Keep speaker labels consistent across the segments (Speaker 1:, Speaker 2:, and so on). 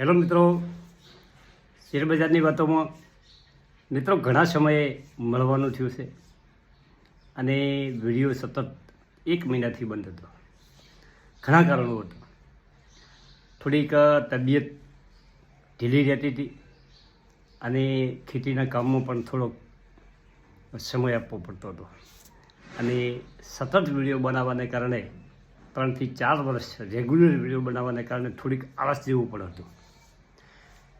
Speaker 1: Hello મિત્રો. શેરબજારની વાતોમાં મિત્રો ઘણા સમયે મળવાનું થયું છે. અને વીડિયો સતત એક મહિનાથી બંધ હતો. ઘણા કારણો હતા. થોડીક તબિયત ઢીલી રહેતી હતી અને ખેતીના કામમાં પણ થોડોક સમય આપવો પડતો હતો. અને સતત વીડિયો બનાવવાને કારણે ત્રણથી ચાર વર્ષ રેગ્યુલર વીડિયો બનાવવાને કારણે થોડીક આળસ જેવું પણ હતું.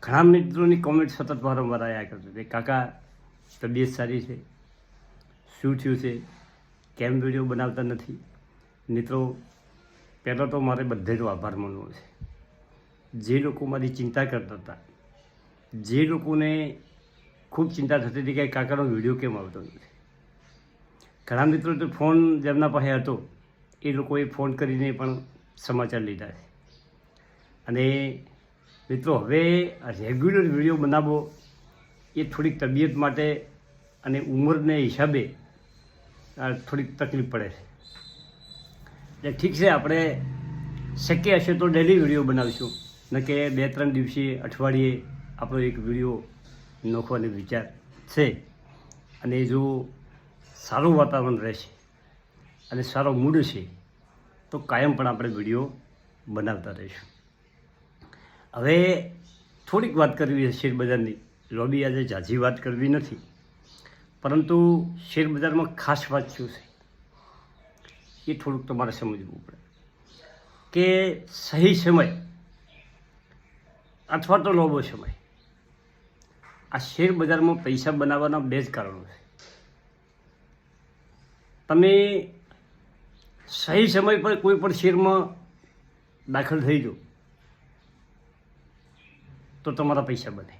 Speaker 1: ઘણા મિત્રોની કોમેન્ટ સતત વારંવાર આવ્યા કરતી હતી કાકા, તબિયત સારી છે? શું થયું છે? કેમ વીડિયો બનાવતા નથી? મિત્રો, પહેલાં તો મારે બધેનો આભાર માનવો છે. જે લોકો મારી ચિંતા કરતા હતા, જે લોકોને ખૂબ ચિંતા થતી હતી કે કાકાનો વીડિયો કેમ આવતો નથી. ઘણા મિત્રો તો ફોન જેમના પાસે હતો, એ લોકોએ ફોન કરીને પણ સમાચાર લીધા છે. અને મિત્રો, હવે રેગ્યુલર વીડિયો બનાવો. એ થોડીક તબિયત માટે અને ઉંમરને હિસાબે થોડીક તકલીફ પડે છે. એટલે ઠીક છે, આપણે શક્ય હશે તો ડેલી વીડિયો બનાવીશું. ન કે બે ત્રણ દિવસે અઠવાડિયે આપણો એક વીડિયો નાખવાનો વિચાર છે. અને જો સારું વાતાવરણ રહેશે અને સારો મૂડ છે તો કાયમ પણ આપણે વીડિયો બનાવતા રહીશું. હવે થોડીક વાત કરવી છે શેરબજારની. લોબી આજે ઝાઝી વાત કરવી નથી. પરંતુ શેરબજારમાં ખાસ વાત શું છે? એ થોડુંક તમારે સમજવું પડે. કે સહી સમય અથવા તો લોબો સમય. આ શેર બજારમાં પૈસા બનાવવાના બે જ કારણો છે. તમે સહી સમય પર કોઈ પણ શેરમાં દાખલ થઈ જાઓ. તો તમારા પૈસા બને.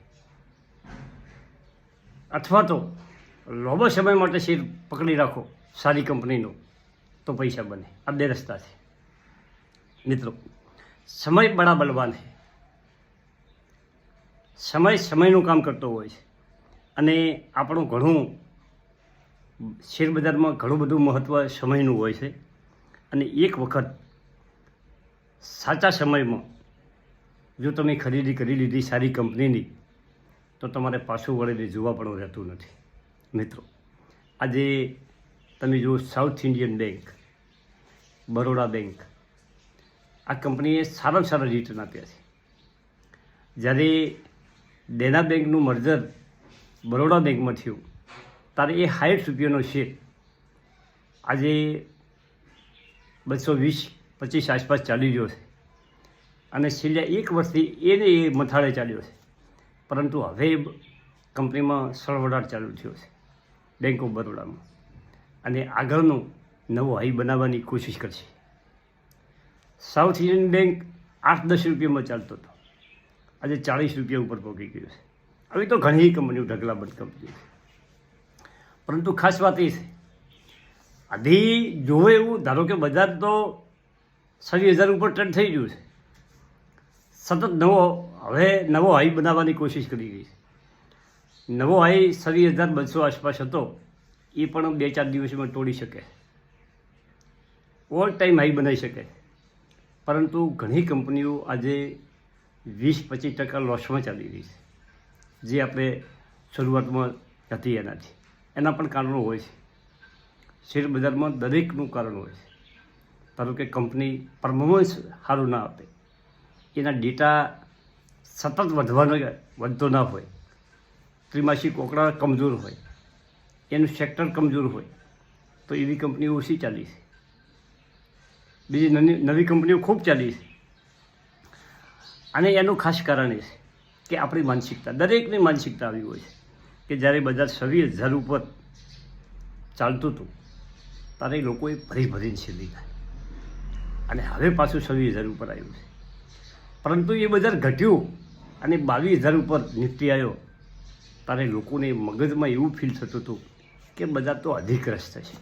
Speaker 1: અથવા તો લાંબા સમય માટે શેર પકડી રાખો, સારી કંપનીનો, તો પૈસા બને. આ બે રસ્તા છે. મિત્રો, સમય બડા બલવાન છે. સમય સમયનું કામ કરતો હોય છે. અને આપણું ઘણું શેરબજારમાં ઘણું બધું મહત્ત્વ સમયનું હોય છે. અને એક વખત સાચા સમયમાં જો તમે ખરીદી કરી લીધી સારી કંપનીની, તો તમારે પાછું વળીને જોવા પણ રહેતું નથી. મિત્રો, આજે તમે જુઓ South Indian Bank Baroda bank આ કંપનીએ સારામાં સારા રિટર્ન આપ્યા છે. જ્યારે દેના બેંકનું મર્જર બરોડા બેંકમાં થયું, ત્યારે એ હાઈઠ રૂપિયાનો શેર આજે બસો વીસ પચીસ આસપાસ ચાલી રહ્યો છે. અને છેલ્લા એક વર્ષથી એને એ મથાળે ચાલ્યો છે. પરંતુ હવે કંપનીમાં સળવડાટ ચાલુ થયો છે બેંક ઓફ બરોડામાં અને આગળનું નવો હાઈ બનાવવાની કોશિશ કરશે. સાઉથ ઇન્ડિયન બેંક આઠ દસ રૂપિયામાં ચાલતો હતો. આજે ચાળીસ રૂપિયા ઉપર પહોંચી ગયો છે. આવી તો ઘણી કંપનીઓ ઢગલાબંધ કંપની છે. પરંતુ ખાસ વાત એ છે આધી જોવે એવું, ધારો કે બજાર તો સાડી હજાર ઉપર ટન થઈ ગયું છે. સતત નવો, હવે નવો હાઈ બનાવવાની કોશિશ કરી રહી છે. નવો હાઈ છવ્વીસ હજાર બસો આસપાસ હતો, એ પણ બે ચાર દિવસમાં તોડી શકે. ઓલ ટાઈમ હાઈ બનાવી શકે. પરંતુ ઘણી કંપનીઓ આજે વીસ પચીસ ટકા લોસમાં ચાલી રહી છે, જે આપણે શરૂઆતમાં હતી એનાથી. એના પણ કારણો હોય છે. શેર બજારમાં દરેકનું કારણ હોય છે. ધારો કે કંપની પરફોર્મન્સ સારું ના આપે. એના ડેટા સતત વધવાનો વધતો ન હોય. ત્રિમાસિક કોકડા કમજોર હોય. એનું સેક્ટર કમજોર હોય. તો એવી કંપનીઓ ઓછી ચાલી છે. બીજી નવી કંપનીઓ ખૂબ ચાલી છે. અને એનું ખાસ કારણ એ છે કે આપણી માનસિકતા, દરેકની માનસિકતા આવી હોય છે કે જ્યારે બજાર છવ્વીસ હજાર ઉપર ચાલતું હતું, ત્યારે લોકોએ ભરી ભરીને છે લીધા અને હવે પાછું છવ્વીસ હજાર ઉપર આવ્યું છે. પરંતુ એ બજાર ઘટ્યું અને બાવીસ હજાર ઉપર નિફ્ટી આવ્યો. ત્યારે લોકોને મગજમાં એવું ફીલ થતું હતું કે બજાર તો અધિગ્રસ્ત છે.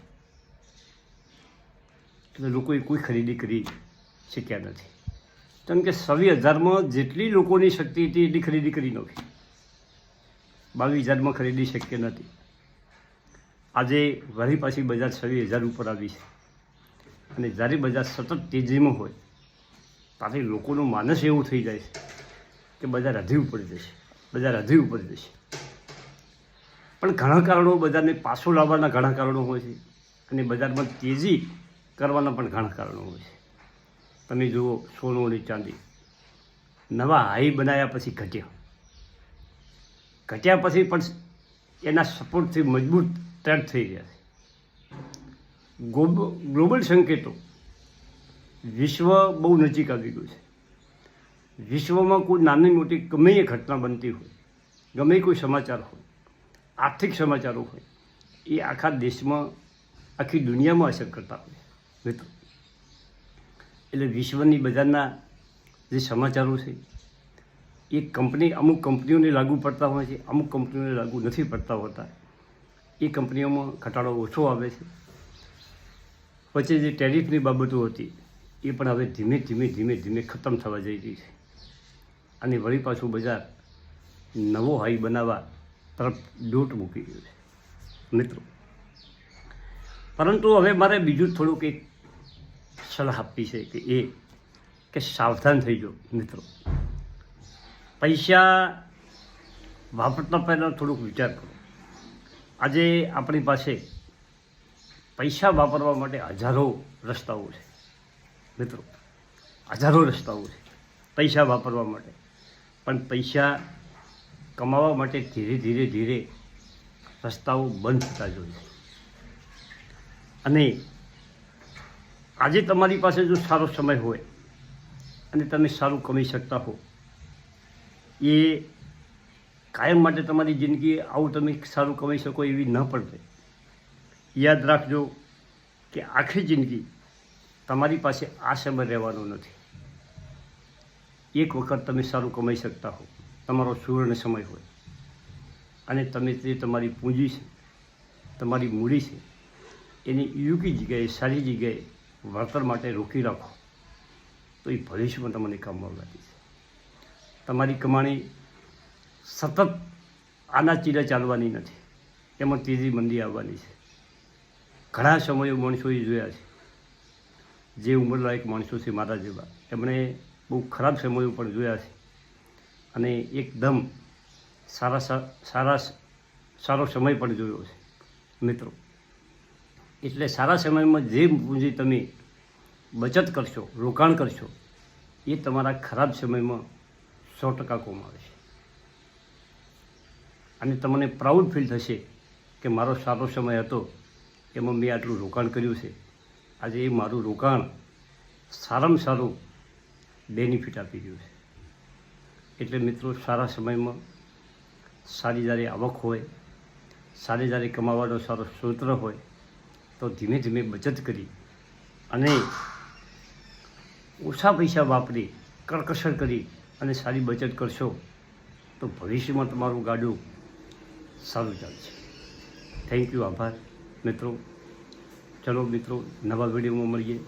Speaker 1: એટલે લોકોએ કોઈ ખરીદી કરી શક્યા નથી. કારણ કે છવ્વીસ હજારમાં જેટલી લોકોની શક્તિ હતી એટલી ખરીદી કરી નાખી. બાવીસ હજારમાં ખરીદી શક્ય નથી. આજે વળી પાછી બજાર છવ્વીસ હજાર ઉપર આવી છે. અને જ્યારે બજાર સતત તેજીમાં હોય ત્યારે લોકોનું માનસ એવું થઈ જાય છે કે બજાર હજી ઉપર જશે, બજાર હજી ઉપર જશે. પણ ઘણા કારણો બજારને પાછું લાવવાના ઘણા કારણો હોય છે અને બજારમાં તેજી કરવાના પણ ઘણા કારણો હોય છે. તમે જુઓ સોનું અને ચાંદી. નવા હાઈ બનાવ્યા પછી ઘટ્યા. ઘટ્યા પછી પણ એના સપોર્ટથી મજબૂત ટ્રેડ થઈ ગયા છે. ગ્લોબલ સંકેતો વિશ્વ બહુ નજીક આવી ગયું છે. વિશ્વમાં કોઈ નાની મોટી ગમે એ ઘટના બનતી હોય, ગમે કોઈ સમાચાર હોય, આર્થિક સમાચારો હોય, એ આખા દેશમાં, આખી દુનિયામાં અસર કરતા હોય મિત્રો, એટલે વિશ્વની બજારના જે સમાચારો છે, એ કંપની, અમુક કંપનીઓને લાગુ પડતા હોય છે, અમુક કંપનીઓને લાગુ નથી પડતા હોતા. એ કંપનીઓમાં ઘટાડો ઓછો આવે છે. વચ્ચે જે ટેરિફની બાબતો હતી એ પણ હવે ધીમે ધીમે ધીમે ધીમે ખતમ થવા જઈ રહી છે. અને વળી પાછું બજાર નવો હાઈ બનાવવા તરફ દોટ મૂકી ગયો છે, મિત્રો. પરંતુ હવે મારે બીજું થોડુંક એક સલાહ આપવી છે કે એ કે સાવધાન થઈ જાઓ મિત્રો. પૈસા વાપરતા પહેલાં થોડુંક વિચાર કરો. આજે આપણી પાસે પૈસા વાપરવા માટે હજારો રસ્તાઓ છે. મિત્રો, હજારો રસ્તાઓ છે, પૈસા વાપરવા માટે. પણ પૈસા કમાવા માટે ધીરે ધીરે ધીરે રસ્તાઓ બંધ થતા જોઈએ અને આજે તમારી પાસે જો સારો સમય હોય અને તમે સારું કમાઈ શકતા હો, એ કાયમ માટે તમારી જિંદગી આવું તમે સારું કમાઈ શકો એવી ન પડે. યાદ રાખજો કે આખી જિંદગી તમારી પાસે આ સમય રહેવાનો નથી. એક વખત તમે સારું કમાઈ શકતા હો. તમારો સુવર્ણ સમય હોય. અને તમે તે તમારી પૂંજી છે, તમારી મૂડી છે, એને યોગ્ય જગ્યાએ, સારી જગ્યાએ વળતર માટે રોકી રાખો. તો એ ભવિષ્યમાં તમને કામમાં લાગે છે. તમારી કમાણી સતત આના ચીરે ચાલવાની નથી. એમાં તેજી મંદી આવવાની છે. ઘણા સમયો માણસોએ જોયા છે. જે ઉંમરલાયક માણસો છે મારા જેવા. એમણે બહુ ખરાબ સમયો પણ જોયા છે. અને એકદમ સારા સારા સારો સમય પણ જોયો છે, મિત્રો. એટલે સારા સમયમાં જે પૂંજી તમે બચત કરશો, રોકાણ કરશો, એ તમારા ખરાબ સમયમાં સો ટકા કોમાવે છે. અને તમને પ્રાઉડ ફીલ થશે કે મારો સારો સમય હતો, એમાં મેં આટલું રોકાણ કર્યું છે. આજે એ મારું રોકાણ સારામાં સારું બેનિફિટ આપી રહ્યું છે. એટલે મિત્રો, સારા સમયમાં સારી જ્યારે આવક હોય, સારી જ્યારે કમાવાનો સારો સ્ત્રોત હોય, તો ધીમે ધીમે બચત કરી અને ઓછા પૈસા વાપરી, કરકસર કરી અને સારી બચત કરશો, તો ભવિષ્યમાં તમારું ગાડું સારું ચાલશે. થેન્ક યુ આભાર. મિત્રો ચલો મિત્રો નવા વિડીયોમાં મળીએ.